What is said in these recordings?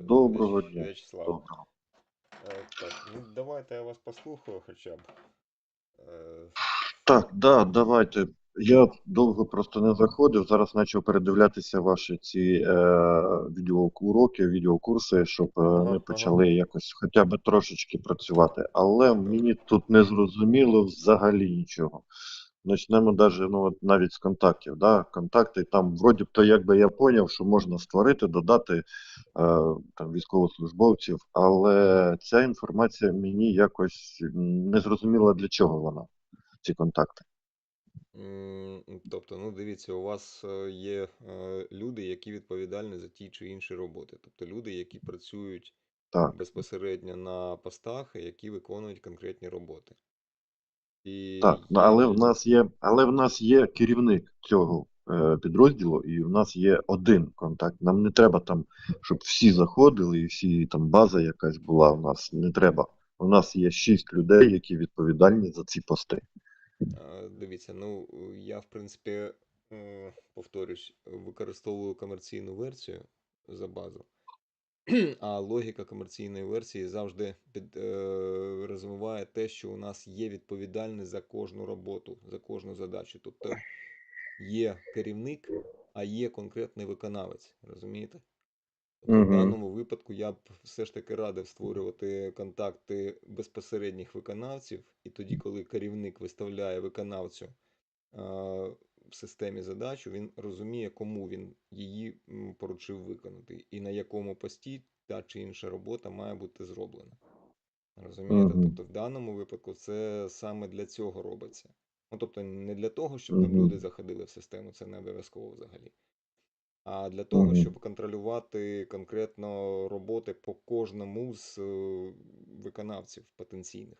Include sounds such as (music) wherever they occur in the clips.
Доброго дня. В'ячеслав. Доброго. Е, Так, ну давайте я вас послухаю хоча б. Е, Так, да, давайте. Я довго просто не заходив. Зараз почав передивлятися ваші ці е, відеоуроки, відеокурси, щоб е, ми почали якось хоча б трошечки працювати. Але мені тут не зрозуміло взагалі нічого. Почнемо даже, ну, от навіть з контактів. Да? Контакти там, вроді б то, якби я поняв, що можна створити, додати е, там, військовослужбовців, але ця інформація мені якось не зрозуміла, для чого вона, ці контакти. Тобто, ну дивіться, у вас е, є е, люди, які відповідальні за ті чи інші роботи. Тобто люди, які працюють Так, безпосередньо на постах, які виконують конкретні роботи. І так. Ну, але в нас є, але в нас є керівник цього е, підрозділу, і в нас є один контакт. Нам не треба там, щоб всі заходили і всі там база якась була. У нас не треба. У нас є шість людей, які відповідальні за ці пости. Дивіться, ну я в принципі е, повторюсь, використовую комерційну версію за базу, (clears throat) а логіка комерційної версії завжди під, е, розвиває те, що у нас є відповідальність за кожну роботу, за кожну задачу. Тобто є керівник, а є конкретний виконавець. Розумієте? Тобто в даному випадку я б все ж таки радив створювати контакти безпосередніх виконавців, і тоді, коли керівник виставляє виконавцю системі задачу, він розуміє, кому він її поручив виконати, і на якому пості та чи інша робота має бути зроблена. Розумієте? Мгм. Тобто в даному випадку це саме для цього робиться. Ну, тобто не для того, щоб там Мгм. люди заходили в систему, це не обов'язково взагалі. А для того, Мгм. щоб контролювати конкретно роботи по кожному з е, виконавців потенційних.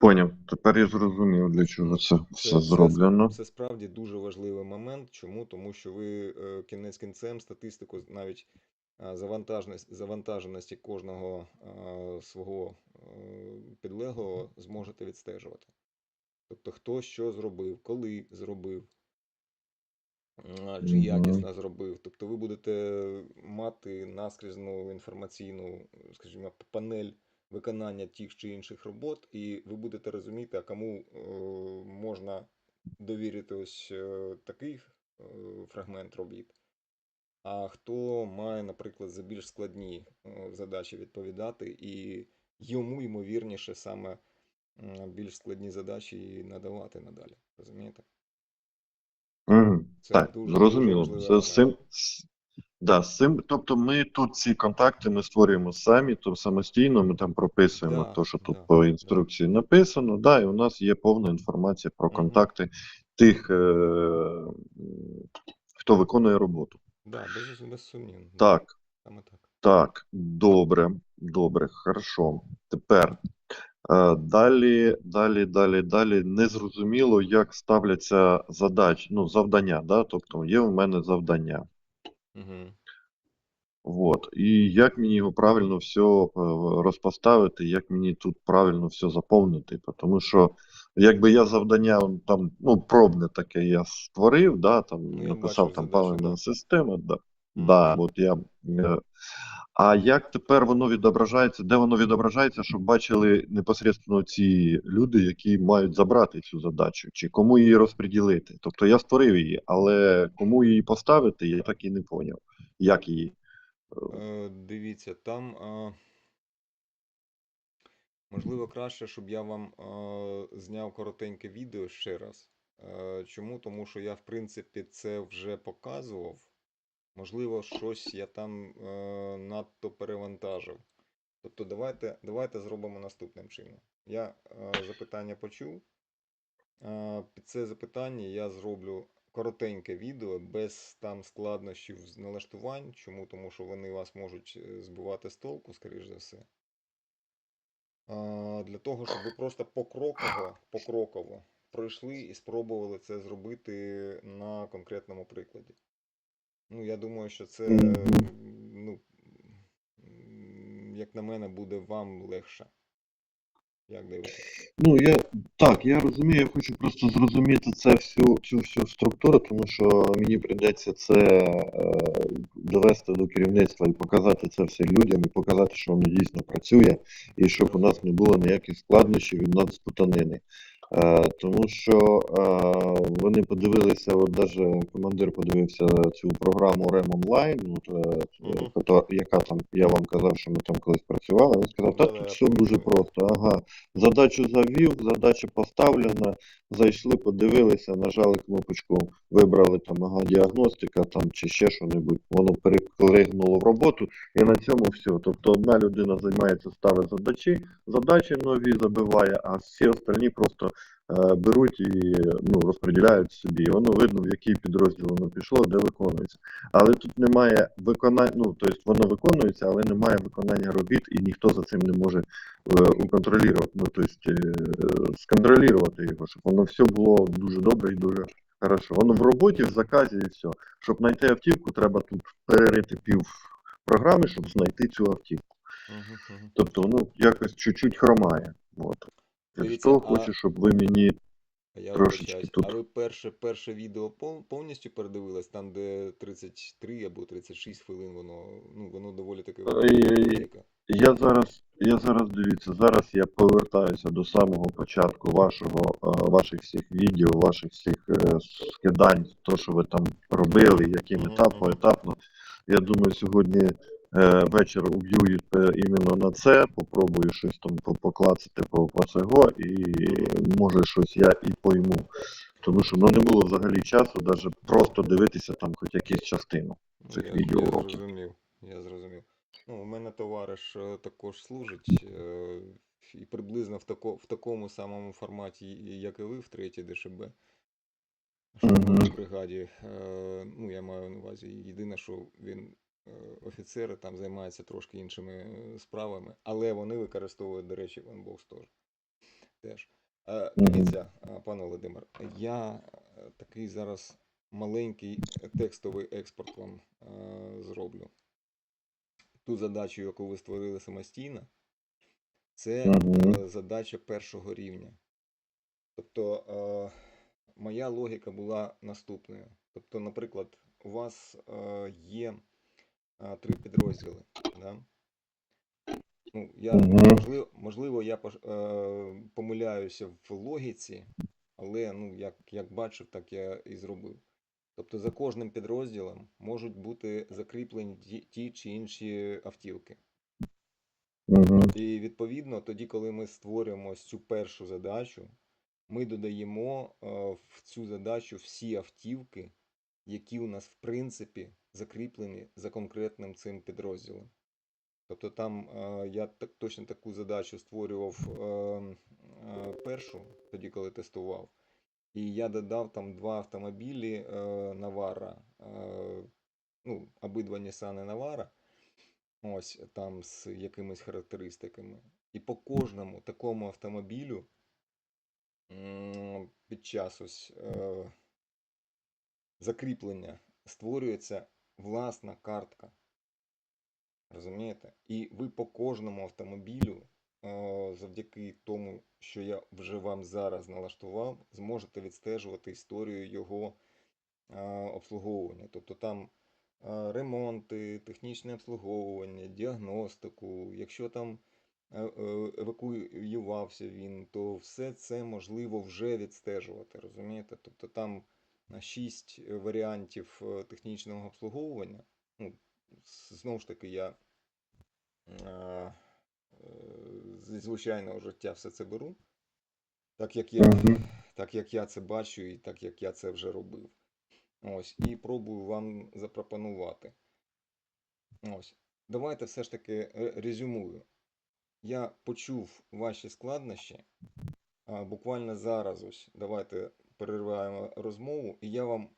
Поняв. Тепер я зрозумів, для чого це все зроблено. Це, справді дуже важливий момент. Чому? Тому що ви е, кінець кінцем статистику навіть е, завантаженості, завантаженості кожного е, свого підлеглого зможете відстежувати. Тобто, хто що зробив, коли зробив, чи якісно зробив. Тобто ви будете мати наскрізну інформаційну, скажімо, панель виконання тих чи інших робот, і ви будете розуміти, а кому е, можна довірити ось е, такий е, фрагмент робіт, а хто має, наприклад, за більш складні задачі відповідати, і йому, ймовірніше, саме більш складні задачі надавати надалі. Розумієте? Це Так, дуже- зрозуміло. Це з цим, да, з цим, тобто ми тут ці контакти ми створюємо самі, то самостійно ми там прописуємо Да, те, що тут да, по да. інструкції написано, да, і у нас є повна інформація про контакти тих, е, хто виконує роботу. Да, без, да, Так, Саме так. так, добре, добре, хорошо. Тепер е, далі, далі, далі, далі незрозуміло, як ставляться задачі, ну, завдання, да? Тобто є у мене завдання. Угу. Вот. І як мені його правильно все е, розпоставити, як мені тут правильно все заповнити. Тому що якби я завдання там, ну, пробне таке я створив, да, там, Ну, написав там да. система, да. Да, от я. е, А як тепер воно відображається, де воно відображається, щоб бачили непосередньо ці люди, які мають забрати цю задачу, чи кому її розподілити? Тобто я створив її, але кому її поставити, я так і не поняв. Як її? Е, дивіться, там е, можливо краще, щоб я вам е, зняв коротеньке відео ще раз. Чому? Тому що я, в принципі, це вже показував. Можливо, щось я там е, надто перевантажив. Тобто, давайте, давайте зробимо наступним чином. Я е, запитання почув. Е, Під це запитання я зроблю коротеньке відео без там складнощів з налаштувань. Чому? Тому що вони вас можуть е, збивати з толку, скоріш за все. А, Для того, щоб ви просто покроково, покроково пройшли і спробували це зробити на конкретному прикладі. Ну, я думаю, що це, ну, як на мене, буде вам легше. Як дивитесь? Ну, я так, я розумію, я хочу просто зрозуміти це всю цю всю структуру, тому що мені прийдеться це е, довести до керівництва і показати це все людям, і показати, що воно дійсно працює, і щоб у нас не було ніяких складнощів плутанини. Е, тому що е, вони подивилися, от даже командир подивився цю програму REM Online, от, е, яка там, я вам казав, що ми там колись працювали. Він сказав, та тут я все дуже просто. Ага, задачу завів, задача поставлена, зайшли, подивилися, нажали кнопочку, вибрали там ага, діагностика там чи ще що-небудь. Воно переклигнуло в роботу, і на цьому все. Тобто одна людина займається, ставить задачі, задачі нові забиває, а всі остальні просто беруть і ну, розподіляють собі. І воно видно, в який підрозділ воно пішло, де виконується. Але тут немає виконання, ну тобто воно виконується, але немає виконання робіт, і ніхто за цим не може е, уконтролювати, ну тобто е, сконтролювати його, щоб воно все було дуже добре і дуже хорошо. Воно в роботі, в заказі і все. Щоб знайти автівку, треба тут перерити пів програми, щоб знайти цю автівку. Тобто воно якось чуть-чуть хромає. От. Дивіться, того а- хочу, щоб ви мені А Я Трошечки вибачаюсь, тут. а ви перше, перше відео пов- повністю передивились, там, де 33 або 36 хвилин, воно, ну, воно доволі таки Ой-ой-ой. велике. Я зараз, я зараз дивіться, зараз я повертаюся до самого початку вашого, е, ваших всіх відео, ваших всіх е, скидань, то, що ви там робили, яким Мгм, етап, мгм. поетапно. Я думаю, сьогодні вечір уб'ю е, іменно на це, попробую щось там по- поклацати по, по цього, і може щось я і пойму. Тому що ну, не було взагалі часу навіть просто дивитися там хоч якісь частину. Ну, цих я, відеоуроків. я зрозумів, я зрозумів. Ну, у мене товариш е, також служить, е, і приблизно в, тако, в такому самому форматі, як і ви в третій ДШБ. штурмовій Мгм. бригаді. Е, ну, я маю на увазі. Єдине, що він е, офіцери там займається трошки іншими е, справами, але вони використовують, до речі, OneBox теж. теж. Е, дивіться, е, пане Володимир, я е, такий зараз маленький е, текстовий експорт вам е, зроблю. Ту задачу, яку ви створили самостійно, це е, задача першого рівня. Тобто е, моя логіка була наступною. Тобто, наприклад, у вас е, є три підрозділи. Да? Ну, я, можливо, можливо, я е, помиляюся в логіці, але ну, як, як бачив, так я і зробив. Тобто за кожним підрозділом можуть бути закріплені ті, ті чи інші автівки. І відповідно, тоді, коли ми створюємо цю першу задачу, ми додаємо е, в цю задачу всі автівки, які у нас в принципі закріплені за конкретним цим підрозділом. Тобто там е, я так, точно таку задачу створював е, е, першу, тоді, коли тестував. І я додав там два автомобілі Навара, ну, обидва Nissan Навара. Ось там з якимись характеристиками. І по кожному такому автомобілю під час ось закріплення створюється власна картка. Розумієте? І ви по кожному автомобілю, завдяки тому, що я вже вам зараз налаштував, зможете відстежувати історію його обслуговування. Тобто там ремонти, технічне обслуговування, діагностику. Якщо там е, е, евакуювався він, то все це можливо вже відстежувати. Розумієте? Тобто там на 6 варіантів е, технічного обслуговування. Ну, знову ж таки, я е, е, зі звичайного життя все це беру. Так як я, так як я це бачу і так як я це вже робив. Ось, і пробую вам запропонувати. Ось. Давайте все ж таки е, резюмую. Я почув ваші складнощі. А, буквально зараз ось давайте перериваємо розмову, і я вам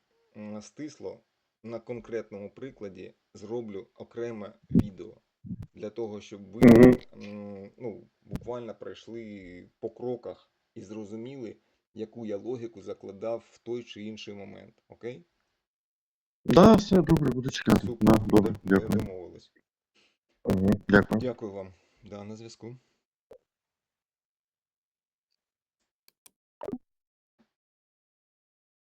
стисло на конкретному прикладі зроблю окреме відео для того, щоб ви ну, буквально пройшли по кроках і зрозуміли, яку я логіку закладав в той чи інший момент. Окей? Да, все добре, буду чекати. Супер. Да, добре, дякую. Домовились. Дякую. Дякую вам. Да, на зв'язку.